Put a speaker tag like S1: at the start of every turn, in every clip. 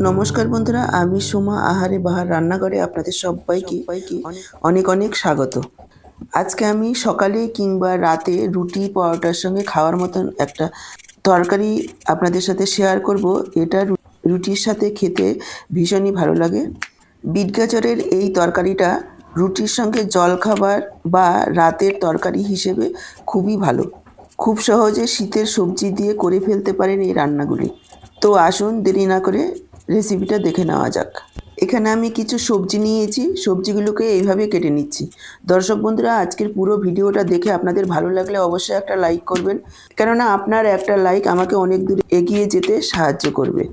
S1: নমস্কার বন্ধুরা আমি সোমা আহারে বাহার রান্নাঘরে আপনাদের সবাইকে অনেক অনেক স্বাগত। আজকে আমি সকালে কিংবা রাতে রুটি পরোটার সঙ্গে খাওয়ার মতন একটা তরকারি আপনাদের সাথে শেয়ার করব। এটা রুটির সাথে খেতে ভীষণই ভালো লাগে। বিট গাজরের এই তরকারিটা রুটির সঙ্গে জলখাবার বা রাতের তরকারি হিসেবে খুবই ভালো। খুব সহজে শীতের সবজি দিয়ে করে ফেলতে পারেন এই রান্নাগুলি। তো আসুন দেরি না করে রেসিপিটা দেখে নেওয়া যাক। এখানে আমি কিছু সবজি নিয়েছি, সবজিগুলোকে এইভাবে কেটে নিচ্ছি। দর্শক বন্ধুরা, আজকের পুরো ভিডিওটা দেখে আপনাদের ভালো লাগলে অবশ্যই একটা লাইক করবেন। কেননা আপনার একটা লাইক আমাকে অনেক দূর এগিয়ে যেতে সাহায্য করবে।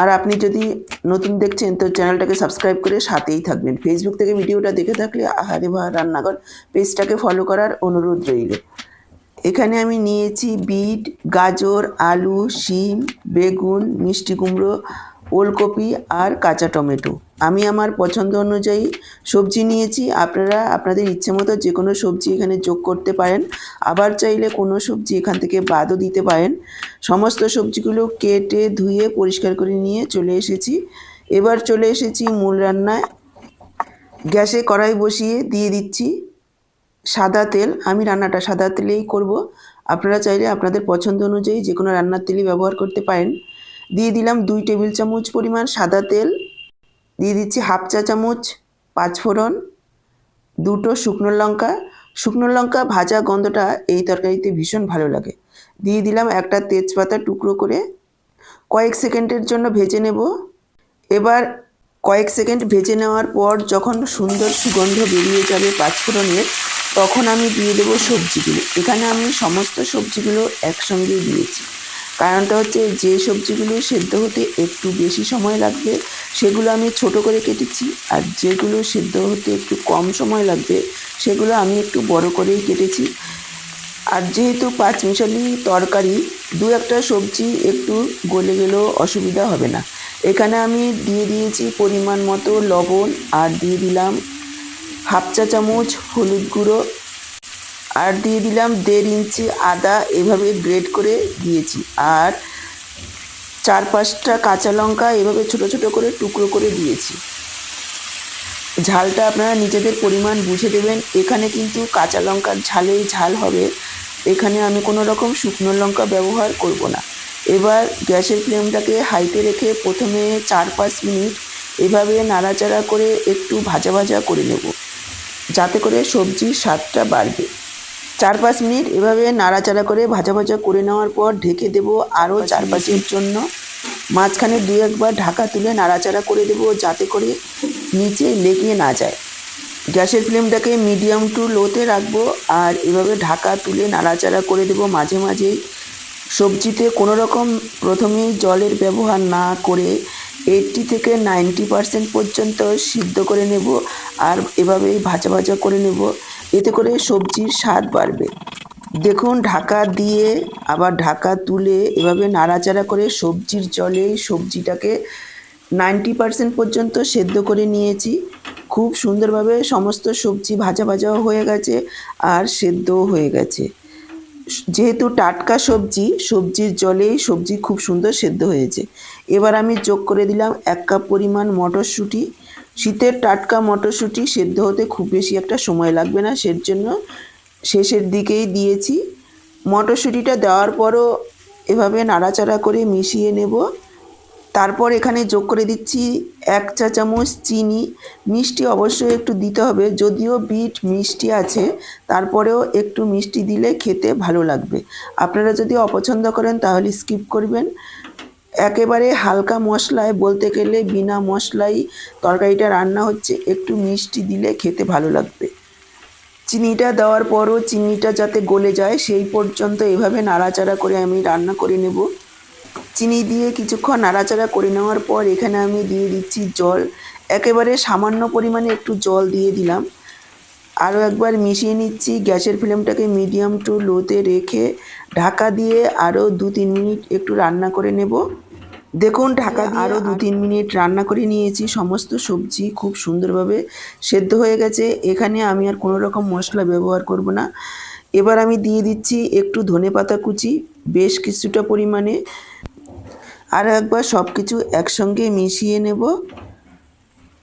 S1: আর আপনি যদি নতুন দেখছেন, তো চ্যানেলটাকে সাবস্ক্রাইব করে সাথেই থাকবেন। ফেসবুক থেকে ভিডিওটা দেখে থাকলে আহারে বা রান্নাঘর পেজটাকে ফলো করার অনুরোধ রইল। এখানে আমি নিয়েছি বিট, গাজর, আলু, শিম, বেগুন, মিষ্টি কুমড়ো ওলকপি আর কাঁচা টমেটো। আমি আমার পছন্দ অনুযায়ী সবজি নিয়েছি। আপনারা আপনাদের ইচ্ছে মতো যে কোনো সবজি এখানে যোগ করতে পারেন। আবার চাইলে কোনো সবজি এখান থেকে বাদও দিতে পারেন। সমস্ত সবজিগুলো কেটে ধুয়ে পরিষ্কার করে নিয়ে চলে এসেছি। এবার চলে এসেছি মূল রান্নায়। গ্যাসে কড়াই বসিয়ে দিয়ে দিচ্ছি সাদা তেল। আমি রান্নাটা সাদা তেলেই করব। আপনারা চাইলে আপনাদের পছন্দ অনুযায়ী যে কোনো রান্নার তেলই ব্যবহার করতে পারেন। দিয়ে দিলাম দুই টেবিল চামচ পরিমাণ সাদা তেল। দিয়ে দিচ্ছি হাফ চা চামচ পাঁচফোড়ন দুটো শুকনো লঙ্কা। শুকনো লঙ্কা ভাজা গন্ধটা এই তরকারিতে ভীষণ ভালো লাগে। দিয়ে দিলাম একটা তেজপাতা টুকরো করে। কয়েক সেকেন্ডের জন্য ভেজে নেব। এবার কয়েক সেকেন্ড ভেজে নেওয়ার পর যখন সুন্দর সুগন্ধ বেরিয়ে যাবে পাঁচফোড়নের তখন আমি দিয়ে দেবো সবজিগুলো। এখানে আমি সমস্ত সবজিগুলো একসঙ্গে দিয়েছি। কারণটা হচ্ছে যে সবজিগুলো সেদ্ধ হতে একটু বেশি সময় লাগবে, সেগুলো আমি ছোট করে কেটেছি। আর যেগুলো সেদ্ধ হতে একটু কম সময় লাগবে, সেগুলো আমি একটু বড় করেই কেটেছি। আর যেহেতু পাঁচ মিশালি তরকারি, দু একটা সবজি একটু গলে গেলেও অসুবিধা হবে না। এখানে আমি দিয়ে দিয়েছি পরিমাণ মতো লবণ আর দিয়ে দিলাম হাফ চা চামচ হলুদ গুঁড়ো আর দিয়ে দিলাম দেড় ইঞ্চি আদা, এভাবে গ্রেড করে দিয়েছি। আর চার পাঁচটা কাঁচা লঙ্কা এভাবে ছোট ছোট করে টুকরো করে দিয়েছি। ঝালটা আপনারা নিজেদের পরিমাণ বুঝে দেবেন। এখানে কিন্তু কাঁচা লঙ্কার ঝালেই ঝাল হবে। এখানে আমি কোনো রকম শুকনো লঙ্কা ব্যবহার করব না। এবার গ্যাসের ফ্লেমটাকে হাইতে রেখে প্রথমে চার পাঁচ মিনিট এভাবে নাড়াচাড়া করে একটু ভাজা ভাজা করে নেব। যাতে করে সবজির স্বাদটা বাড়বে। চার পাঁচ মিনিট এভাবে নাড়াচাড়া করে ভাজা ভাজা করে নেওয়ার পর ঢেকে দেব আরও চার পাঁচের জন্য। মাঝখানে দু একবার ঢাকা তুলে নাড়াচাড়া করে দেবো যাতে করে নিচে লেগে না যায়। গ্যাসের ফ্লেমটাকে মিডিয়াম টু লোতে রাখব আর এভাবে ঢাকা তুলে নাড়াচাড়া করে দেবো মাঝে মাঝেই সবজিতে কোনো রকম প্রথমেই জলের ব্যবহার না করে এইটটি থেকে নাইনটি পার্সেন্ট পর্যন্ত সিদ্ধ করে নেব আর এভাবেই ভাজা ভাজা করে নেব। এতে করে সবজির স্বাদ বাড়বে। দেখুন, ঢাকা দিয়ে আবার ঢাকা তুলে এভাবে নাড়াচাড়া করে সবজির জলেই সবজিটাকে নাইনটি পার্সেন্ট পর্যন্ত সেদ্ধ করে নিয়েছি। খুব সুন্দরভাবে সমস্ত সবজি ভাজা ভাজাও হয়ে গেছে আর সেদ্ধও হয়ে গেছে। যেহেতু টাটকা সবজি, সবজির জলেই সবজি খুব সুন্দর সেদ্ধ হয়েছে। এবার আমি যোগ করে দিলাম এক কাপ পরিমাণ মটরশুঁটি। শীতের টাটকা মটরশুঁটি সেদ্ধ হতে খুব বেশি একটা সময় লাগবে না, সের জন্য শেষের দিকেই দিয়েছি। মটরশুঁটিটা দেওয়ার পরও এভাবে নাড়াচাড়া করে মিশিয়ে নেব। তারপর এখানে যোগ করে দিচ্ছি এক চা চামচ চিনি। মিষ্টি অবশ্যই একটু দিতে হবে, যদিও বিট মিষ্টি আছে, তারপরেও একটু মিষ্টি দিলে খেতে ভালো লাগবে। আপনারা যদি অপছন্দ করেন তাহলে স্কিপ করবেন। একেবারে হালকা মশলায় বলতে গেলে বিনা মশলাই তরকারিটা রান্না হচ্ছে। একটু মিষ্টি দিলে খেতে ভালো লাগবে। চিনিটা দেওয়ার পরও চিনিটা যাতে গলে যায়, সেই পর্যন্ত এভাবে নাড়াচাড়া করে আমি রান্না করে নেব। চিনি দিয়ে কিছুক্ষণ নাড়াচাড়া করে নেওয়ার পর এখানে আমি দিয়ে দিচ্ছি জল। একেবারে সামান্য পরিমাণে একটু জল দিয়ে দিলাম। আরও একবার মিশিয়ে নিচ্ছি। গ্যাসের ফ্লেমটাকে মিডিয়াম টু লোতে রেখে ঢাকা দিয়ে আরও দু তিন মিনিট একটু রান্না করে নেব। দেখুন ঢাকা আরও দু তিন মিনিট রান্না করে নিয়েছি। সমস্ত সবজি খুব সুন্দরভাবে সেদ্ধ হয়ে গেছে। এখানে আমি আর কোনো রকম মশলা ব্যবহার করব না। এবার আমি দিয়ে দিচ্ছি একটু ধনে পাতা কুচি বেশ কিছুটা পরিমাণে। আর একবার সব কিছু একসঙ্গে মিশিয়ে নেব।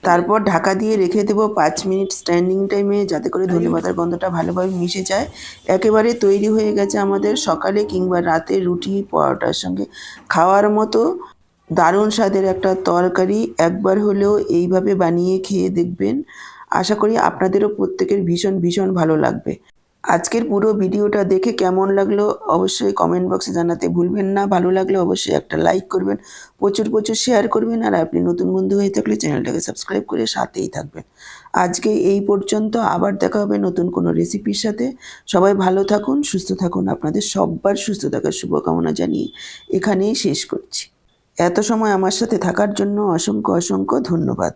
S1: তারপর ঢাকা দিয়ে রেখে দেবো পাঁচ মিনিট স্ট্যান্ডিং টাইমে যাতে করে ধনেপাতার গন্ধটা ভালোভাবে মিশে যায়। একেবারে তৈরি হয়ে গেছে আমাদের সকালে কিংবা রাতে রুটি পরোটার সঙ্গে খাওয়ার মতো। দারুণ স্বাদের একটা তরকারি একবার হলেও এইভাবে বানিয়ে খেয়ে দেখবেন। আশা করি আপনাদেরও প্রত্যেকের ভীষণ ভীষণ ভালো লাগবে। আজকের পুরো ভিডিওটা দেখে কেমন লাগল অবশ্যই কমেন্ট বক্সে জানাতে ভুলবেন না। ভালো লাগলে অবশ্যই একটা লাইক করবেন, প্রচুর প্রচুর শেয়ার করবেন আর আপনি নতুন বন্ধু হয়ে থাকলে চ্যানেলটাকে সাবস্ক্রাইব করে সাথেই থাকবেন। আজকে এই পর্যন্ত আবার দেখা হবে নতুন কোনো রেসিপির সাথে। সবাই ভালো থাকুন, সুস্থ থাকুন। আপনাদের সব্বার সুস্থ থাকার শুভকামনা জানিয়ে এখানেই শেষ করছি। এত সময় আমার সাথে থাকার জন্য অসংখ্য অসংখ্য ধন্যবাদ।